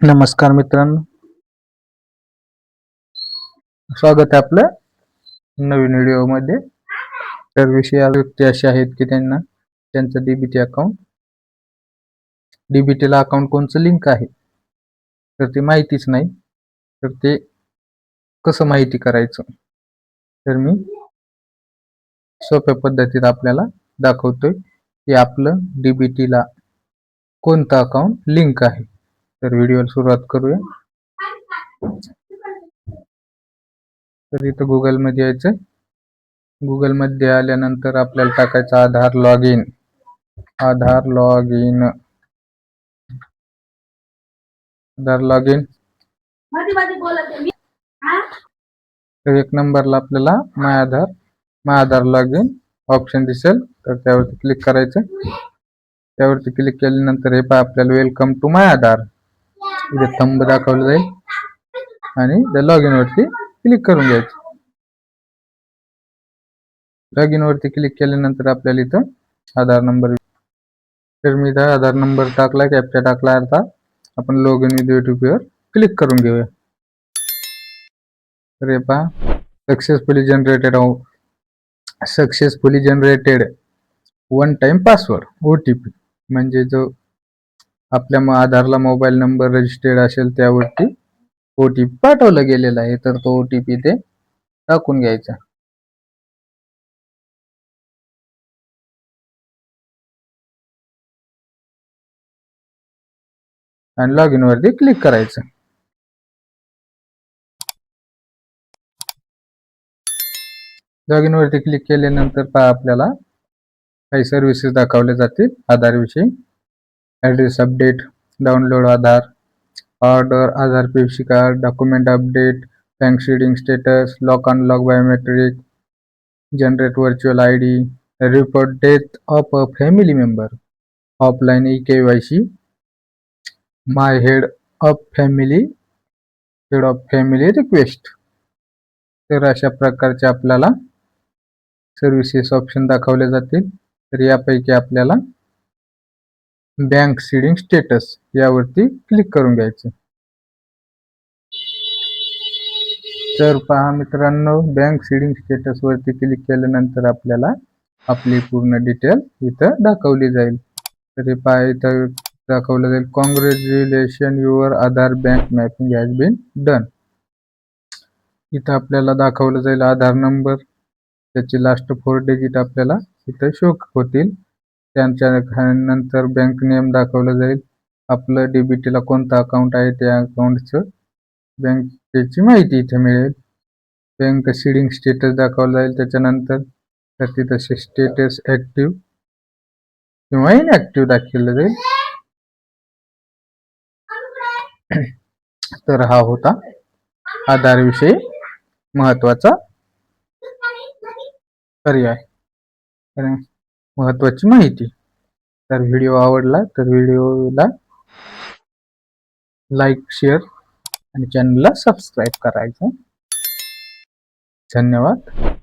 नमस्कार मित्रांनो. स्वागत आहे आपलं नवीन व्हिडिओमध्ये तर विषय व्यक्ती असे आहेत की त्यांना त्यांचं डीबीटी अकाउंट डीबीटी ला अकाउंट कोणचं लिंक आहे? तर ते माहितीच नाही. तर ते कसं माहिती करायचं? तर मी सोप्या पद्धतीत आपल्याला दाखवतोय की आपलं डीबीटी ला कोणतं अकाउंट लिंक आहे? तर व्हिडिओला सुरुवात करूया. तर इथं गुगलमध्ये यायचं. गुगलमध्ये आल्यानंतर आपल्याला टाकायचं Aadhaar log in Aadhaar log in Aadhaar log in तर एक नंबरला आपल्याला my Aadhaar my Aadhaar log in option दिसेल. तर त्यावरती क्लिक करायचं. त्यावरती क्लिक केल्यानंतर हे पहा आपल्याला वेलकम टू माय आधार इथे थंब दाखवलं जाईल. आणि त्या लॉग इन वरती क्लिक करून घ्यायचं. लॉग इन वरती क्लिक केल्यानंतर आपल्याला इथं आधार नंबर तर मी इथं आधार नंबर टाकला कॅप्चा टाकला आता आपण लॉग इन विथ वर क्लिक करून घेऊया. रे पहा successfully generated successfully generated one time password O T P म्हणजे जो आपल्या मग आधारला मोबाईल नंबर रजिस्टर्ड असेल त्यावरती ओ टी पी पाठवला गेलेला आहे तर तो ओ टी पी ते टाकून घ्यायचा. आणि लॉग इन वरती क्लिक करायचं. लॉग इन वरती क्लिक केल्यानंतर पहा आपल्याला काही सर्व्हिसेस दाखवले जातील आधार विषयी address update download Aadhaar order Aadhaar PC card document update bank seeding status lock unlock biometric generate virtual I D report death of a family member offline E K Y C my head of family head of family request तर अशा प्रकारचे आपल्याला services option दाखवले जातील. तर यापैकी आपल्याला bank seeding status यावरती क्लिक करून घ्यायचं. तर पहा मित्रांनो बँक सीडिंग स्टेटस वरती क्लिक केल्यानंतर आपल्याला आपली पूर्ण डिटेल इथं दाखवली जाईल. तर हे पहा इथं दाखवलं जाईल congratulation your Aadhaar bank mapping has been done इथं आपल्याला दाखवलं जाईल आधार नंबर त्याची लास्ट फोर डिजिट आपल्याला इथं शो होतील. त्यांच्या नंतर बँक नेम दाखवलं जाईल. आपलं डीबीटी ला कोणतं अकाउंट आहे त्या अकाउंटचं बँकेची माहिती इथे मिळेल. बँक सीडिंग स्टेटस दाखवलं जाईल त्याच्यानंतर. तर तिथं स्टेटस ऍक्टिव्ह किंवा इनऍक्टिव्ह दाखवलं जाईल. तर हा होता आधार विषयी महत्त्वाचा पर्याय. महत्वाची माहिती. तर व्हिडिओ आवडला तर व्हिडिओला लाईक शेअर आणि चॅनलला सबस्क्राईब करायचं. धन्यवाद.